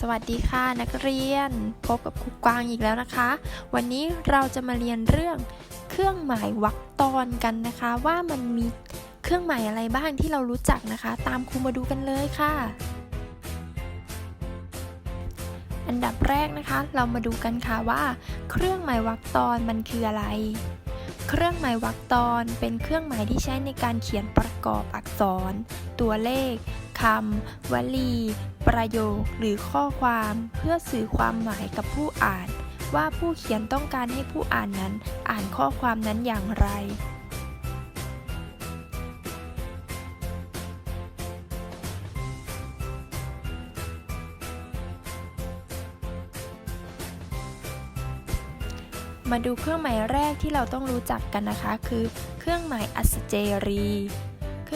สวัสดีค่ะนักเรียน พบกับครูกวางอีกแล้วนะคะ วันนี้เราจะมาเรียนเรื่องเครื่องหมายวรรคตอนกันนะคะ ว่ามันมีเครื่องหมายอะไรบ้างที่เรารู้จักนะคะ ตามครูมาดูกันเลยค่ะ อันดับแรกนะคะ เรามาดูกันค่ะว่า เครื่องหมายวรรคตอนมันคืออะไร เครื่องหมายวรรคตอนเป็นเครื่องหมายที่ใช้ในการเขียนประกอบอักษร ตัวเลขำวลี ประโยค หรือข้อความเพื่อสื่อความหมายกับผู้อ่าน ว่าผู้เขียนต้องการให้ผู้อ่านนั้น อ่านข้อความนั้นอย่างไร มาดูเครื่องหมายแรกที่เราต้องรู้จักกันนะคะ คือ เครื่องหมายอัศเจรี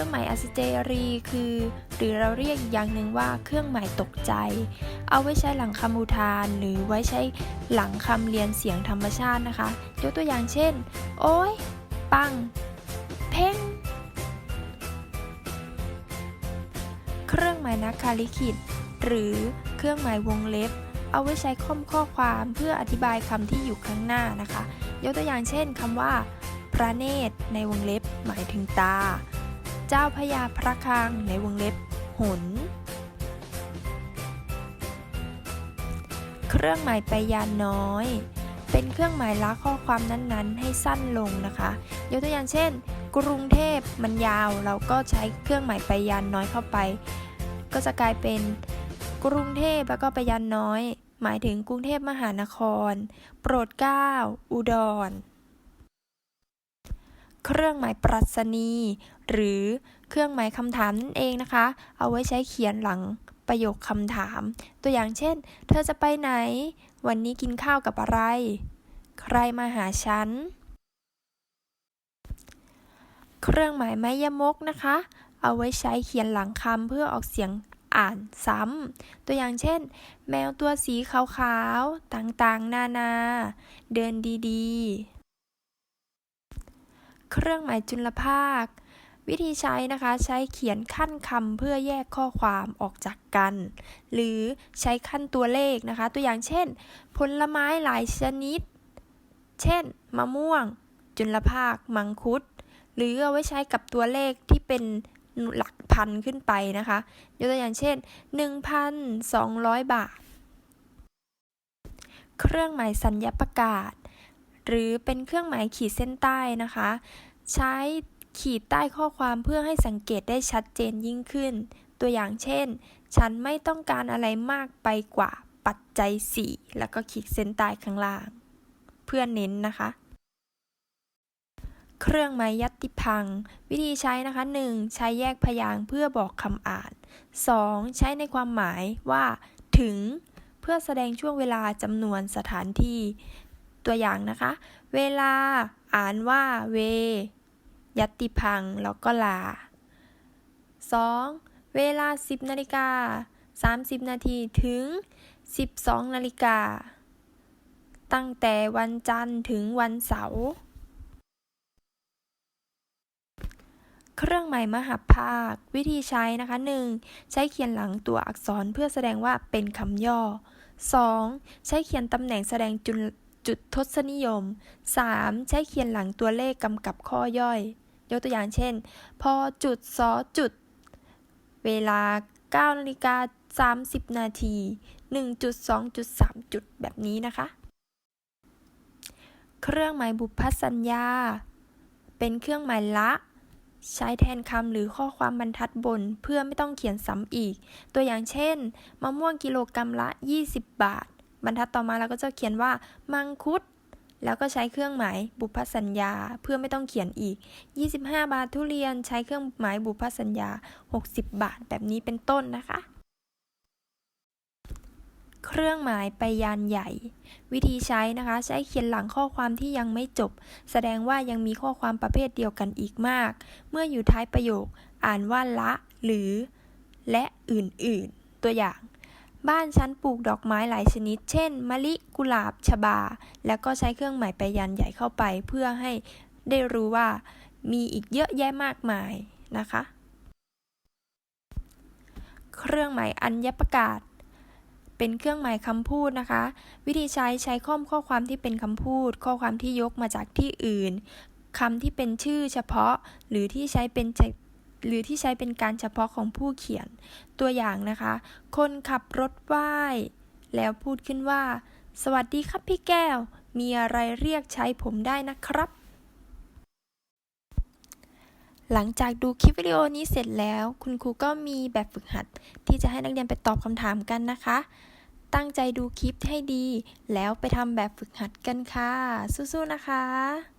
รื่องหมายอัศเจรีคือ หรือเราเรียกอีกอย่างหนึ่งว่าเครื่องหมายตกใจ เอาไว้ใช้หลังคำอุทาน หรือไว้ใช้หลังคำเรียนเสียงธรรมชาตินะคะยกตัวอย่างเช่น โอ้ย ปัง เพ่ง เครื่องหมายนักคาลิขิต หรือเครื่องหมายวงเล็บ เอาไว้ใช้ข้อมข้อความเพื่ออธิบายคำที่อยู่ข้างหน้านะคะ ยกตัวอย่างเช่นคำว่าพระเนตรในวงเล็บหมายถึงตา เจ้าพระยาพระคลังในวงเล็บหน เครื่องหมายไปยานน้อย เป็นเครื่องหมายละข้อความนั้นๆ ให้สั้นลงนะคะ ยกตัวอย่างเช่น กรุงเทพมันยาว เราก็ใช้เครื่องหมายไปยานน้อยเข้าไป ก็จะกลายเป็นกรุงเทพแล้วก็ไปยันน้อย หมายถึงกรุงเทพมหานคร โปรดเกล้าอุดร เครื่องหมายปรัชนี หรือเครื่องหมายคำถามนั่นเองนะคะ เอาไว้ใช้เขียนหลังประโยคคำถาม ตัวอย่างเช่น เธอจะไปไหน วันนี้กินข้าวกับอะไร ใครมาหาฉัน เครื่องหมายไม้ยมกนะคะ เอาไว้ใช้เขียนหลังคำเพื่อออกเสียงอ่านซ้ำ ตัวอย่างเช่น แมวตัวสีขาวๆ ต่างๆ นานา เดินดีๆ เครื่องหมายจุลภาค วิธีใช้นะคะใช้เขียนขั้นคำเพื่อแยกข้อความออกจากกัน หรือใช้ขั้นตัวเลขนะคะ ตัวอย่างเช่น ผลไม้หลายชนิด เช่น มะม่วง จุลภาค มังคุด หรือเอาไว้ใช้กับตัวเลขที่เป็นหลักพันขึ้นไปนะคะยกตัวอย่างเช่น 1,200 บาท เครื่องหมายสัญญาประกาศ หรือเป็นเครื่องหมายขีดเส้นใต้นะคะ ใช้ ขีดใต้ข้อความเพื่อให้สังเกตได้ชัดเจนยิ่งขึ้น ตัวอย่างเช่น ฉันไม่ต้องการอะไรมากไปกว่าปัจจัย 4 แล้วก็ขีดเส้นใต้ข้างล่าง เพื่อเน้นนะคะ เครื่องหมายยัตติพัง วิธีใช้นะคะ 1. ใช้แยกพยางค์เพื่อบอกคำอ่าน 2. ใช้ในความหมายว่า ถึง เพื่อแสดงช่วงเวลาจำนวนสถานที่ ตัวอย่างนะคะ เวลา อ่านว่าเว ยัตติพัง แล้วก็ลา 2. เวลา 10นาฬิกา30 นาทีถึง 12นาฬิกา ตั้งแต่วันจันทร์ถึงวันเสาร์เครื่องหมายมหาภาค วิธีใช้นะคะ 1. ใช้เขียนหลังตัวอักษรเพื่อแสดงว่าเป็นคำย่อ 2. ใช้เขียนตำแหน่งแสดงจุดจุดทศนิยม 3. ใช้เขียนหลังตัวเลขกำกับข้อย่อย ยกตัวอย่างเช่น พอจุดสอจุด เวลา9นาฬิกา30 นาที 1.2.3 จุดแบบนี้นะคะ เครื่องหมายบุพสัญญา เป็นเครื่องหมายละ ใช้แทนคำหรือข้อความบรรทัดบนเพื่อไม่ต้องเขียนซ้ำอีก ตัวอย่างเช่น มะม่วงกิโลกรัมละ 20 บาท บรรทัดต่อมาเราก็จะเขียนว่า มังคุด แล้วก็ใช้เครื่องหมายบุพสัญญาเพื่อไม่ต้องเขียนอีก 25 บาททุเรียนใช้เครื่องหมายบุพสัญญา 60 บาทแบบนี้เป็นต้นนะคะ เครื่องหมายไปยานใหญ่ วิธีใช้นะคะ ใช้เขียนหลังข้อความที่ยังไม่จบ แสดงว่ายังมีข้อความประเภทเดียวกันอีกมาก เมื่ออยู่ท้ายประโยค อ่านว่าละ หรือ และอื่นๆ ตัวอย่าง บ้านฉันปลูกดอกไม้หลายชนิด เช่น มะลิ กุหลาบ ชบา แล้วก็ใช้เครื่องหมายไปยันใหญ่เข้าไป เพื่อให้ได้รู้ว่ามีอีกเยอะแยะมากมายนะคะ เครื่องหมายอัญญประกาศ เป็นเครื่องหมายคำพูดนะคะ วิธีใช้ใช้ข้อมข้อความที่เป็นคำพูด ข้อความที่ยกมาจากที่อื่นคำที่เป็นชื่อเฉพาะหรือที่ใช้เป็น หรือที่ใช้เป็นการเฉพาะของผู้เขียน ตัวอย่างนะคะ คนขับรถไหว้ แล้วพูดขึ้นว่า สวัสดีครับพี่แก้ว มีอะไรเรียกใช้ผมได้นะครับ หลังจากดูคลิปวิดีโอนี้เสร็จแล้ว คุณครูก็มีแบบฝึกหัด ที่จะให้นักเรียนไปตอบคำถามกันนะคะ ตั้งใจดูคลิปให้ดี แล้วไปทำแบบฝึกหัดกันค่ะ สู้ๆนะคะ